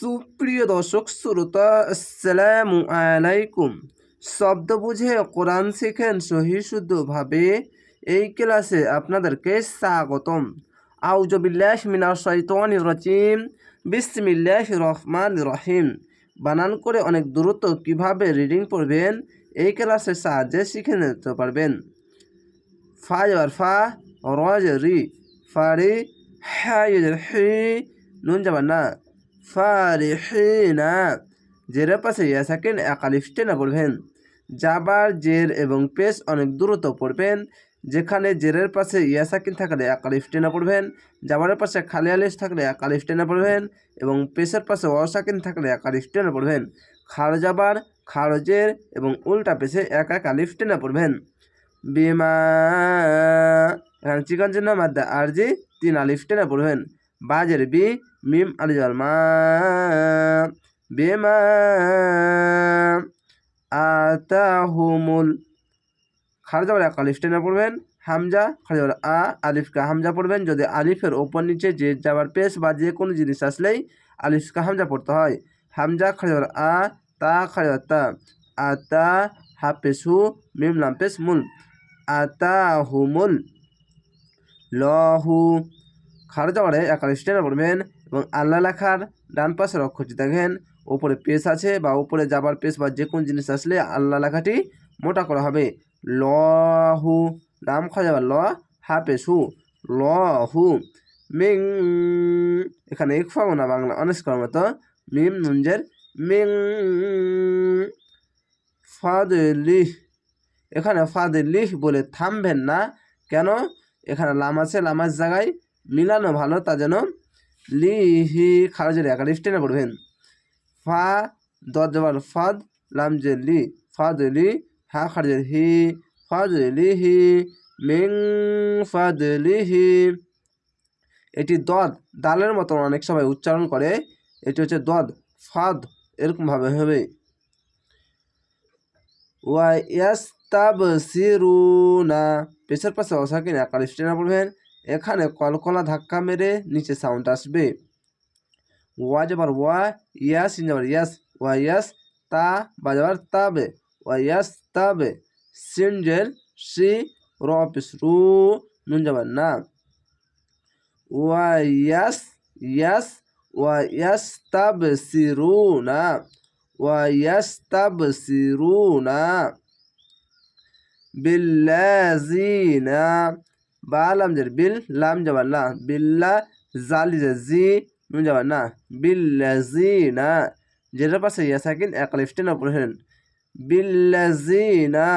সুপ্রিয় দর্শক শ্রোতা, আসসালামু আলাইকুম। শব্দ বুঝে কোরআন শিখেন সহি শুদ্ধভাবে এই ক্লাসে আপনাদেরকে স্বাগতম। আউজবিল্লাহ মিনার শৈতান রচিম বিসমিল্লাহ রহমান রহিম। বানান করে অনেক দ্রুত কীভাবে রিডিং পড়বেন, এই ক্লাসের সাহায্যে শিখে নিতে পারবেন। ফা যাবার ফা রি ফারি হ্যাঁ হি, নুন যাবার না ফারিহিনা জেরের পাশে ইয়া সাকিন একালিফ টেনে পড়বেন। জাবার জের এবং পেস অনেক দ্রুত পড়বেন। যেখানে জেরের পাশে ইয়া সাকিন থাকলে একালিফ টেনে পড়বেন। জাবারের পাশে খালি আলিফ থাকলে একালিফ টেনে পড়বেন। এবং পেসের পাশে অসাকিন থাকলে একালিফ টেনে পড়বেন। খাড় জাবার খাড় জের এবং উল্টা পেশে এক এক আলিফ টেনে পড়বেন। বিমা চিকন চিহ্ন মাদ্দা আর জি তিন আলিফ টেনে পড়বেন। বাজের বি মিম আলিজাল মা বেমা আতাহুমুল। খারজাবার এক আলিফ টেনে পড়বেন, হামজা খারজাবার আ, আলিফকা হামজা পড়বেন। যদি আলিফের ওপর নিচে যে যাবার পেশ বা যে কোনো জিনিস আসলেই আলিফকা হামজা পড়তে হয়। হামজা খারজাবার আ, তা খারজাবার তা। আতা, হাফেসু, মিম, লাম পেশ মুল। আতাহুমুল। লহু। খারজাবারে এক আলিফ টেনে পড়বেন এবং আল্লাহ লেখার ডান পাশের অক্ষরটি দেখেন। ওপরে পেস আছে বা উপরে যাবার পেস বা যে কোনো জিনিস আসলে আল্লাহ লেখাটি মোটা করা হবে। ল হু লাম যাবে ল হা পেস হু ল হু মিং, এখানে এক পাবো না, বাংলা অনেস করার মতো মিম নুনজের মিং ফাদলিহ এখানে ফাদলিহ বলে থামবেন না। কেন? এখানে লাম আছে লামার জায়গায় মিলানো ভালো, তা যেন লিহি খারজের একালিশ না পড়বেন। ফা দর ফাদ লাম যে লি, ফাদ, লি, হা খারজের হি, ফাদ লিহি মিং, ফাদ লিহি এটি দদ, দালের মতন অনেক সময় উচ্চারণ করে। এটি হচ্ছে দদ, ফাদ এরকমভাবে হবে। ওয়া ইয়াস্তাব সিরুনা পেছার পাশে অসাকিন একালিশ টেনে পড়বেন। এখানে কলকলা ধাক্কা মেরে নিচে সাউন্ড আসবে। ওয়া যাবার ওয়া, ইয়াস, ইন যাবার ইয়াস, ওয়া ইয়াস, তা, বা যাবার তাবে, ওয়া ইয়াস, তাবে। সিনজের সি, র অফিস, রু, নুন যাবার না। ওয়া ইয়াস ইয়াস, ওয়া ইয়াস, তাব সিরুনা ওয়া ইয়াস, তাব সিরুনা বিল্লাজিনা বা লাম জের বিল লাম যাবার লা বিল্লা জালি যে জি নুন যাবার না বিল্লাজিনা যেটার পাশে ইয়া সাকিন এক লিফটে না পড়েন বিল্লাজিনা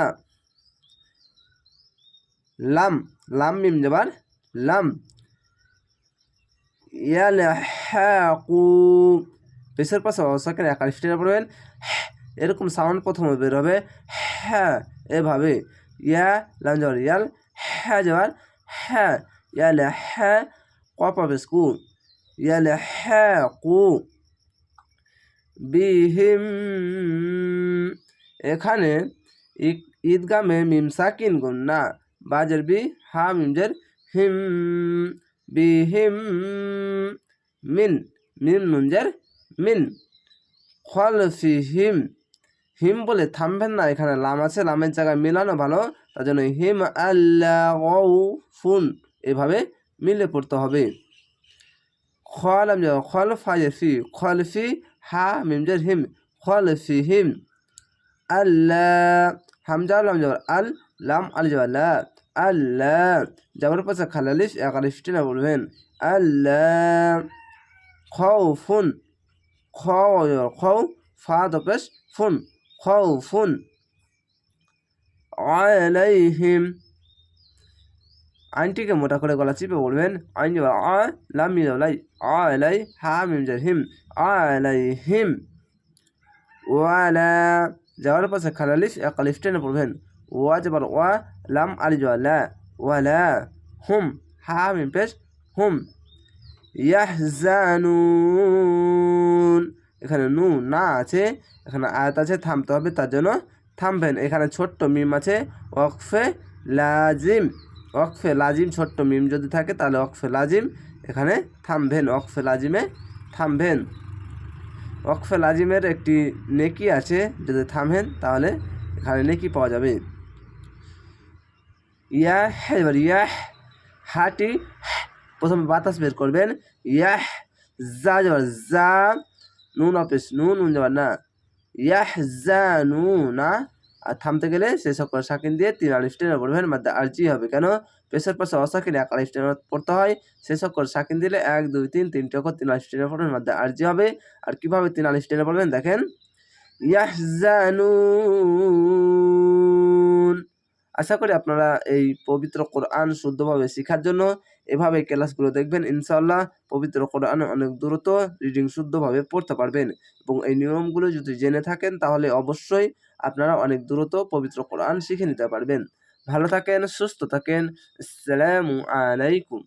লাম লাম মিম যাবার লাম ইয়ালহাকু পেশের পাশে অসাকিন এক লিফটে না পড়বেন এরকম সাউন্ড প্রথমে বের হবে হ্যাঁ এভাবে ইয়া লাম যাবার ইয়াল হ্যাঁ যাবার হ্যাঁ ইয়ালে হ্যাঁ কপাবে স্কু ইয়ালে হ্যাঁ কু বিহিম এখানে ঈদগামে মিম সাকিন গুন্না বাজের বি হা মিমজের হিম বিহিম মিন মিম নুনজের মিন খলফিহিম হিম বলে থামবেন না এখানে লাম আছে লামের জায়গায় মিলানো ভালো তার জন্য হিম আল্লাহ ফুন এভাবে মিলে পড়তে হবে। খলাম যাব খল খলফি হা মিমজের হিম খলফি হিম আল্লাহ হামজা লাম যাবার আল লাম আল লা আল্লাহ যাবার পাশে খালালিফ একালিফ টেনা বলবেন। আল্লাহ খৌফুন খ খৌ ফা দপেশ ফুন খৌফুন আলাইহিম। আইনটিকে মোটা করে গলা চিপে বলবেন। আইন আ, লাম মিলাই আলাই, হা, মিম যার হিম, আলাইহিম। ওয়ালা, যাওয়ার পাশে খালালিফ একালিফ টেনে পড়বেন। ওয়া যাবার ওয়া, লাম, আলি জওয়ালা ওয়ালা, হুম, হা, মিম, পেশ, হুম। ইয়াহজানুন। এখানে নু, না আছে, এখানে আয়াত আছে, থামতে হবে তার জন্য। থামবেন। এখানে ছোট্ট মিম আছে ওকফে লাজিম। ওকফে লাজিম, ছোট্ট মিম যদি থাকে তাহলে ওকফে লাজিম। এখানে থামবেন ওকফে লাজিমে থামবেন। ওকফে লাজিমের একটি নেকি আছে, যদি থামেন তাহলে এখানে নেকি পাওয়া যাবে। ইয়াহ, এবার ইয়াহ, হাটি, প্রথমে বাতাস বের করবেন। ইয়াহ, যা যাবার যা, নুন অফিস, নুন নুন যাবার না। ইয়াহ যা না আর থামতে গেলে শেষ সকল সাকিন দিয়ে তিন আলিফ টেনে পড়বেন মাধ্যমে আর্জি হবে। কেন? পেশের পাশে অসাকিন এক আলিফ টেনে পড়তে হয় শেষ সকল সাকিন দিলে এক, দুই, তিন তিনটে অক্ষর তিন আলিফ টেনে পড়বেন মাধ্যমে আর্জি হবে। আর কীভাবে তিন আলিফ টেনে পড়বেন দেখেন? ইয়াহজানুন আশা করি আপনারা এই পবিত্র কোরআন শুদ্ধভাবে শেখার জন্য এভাবে ক্লাসগুলো দেখবেন। ইনশাল্লাহ পবিত্র কোরআন অনেক দ্রুত রিডিং শুদ্ধভাবে পড়তে পারবেন এবং এই নিয়মগুলো যদি জেনে থাকেন তাহলে অবশ্যই আপনারা অনেক দ্রুত পবিত্র কোরআন শিখে নিতে পারবেন। ভালো থাকেন, সুস্থ থাকেন। আসসালামু আলাইকুম।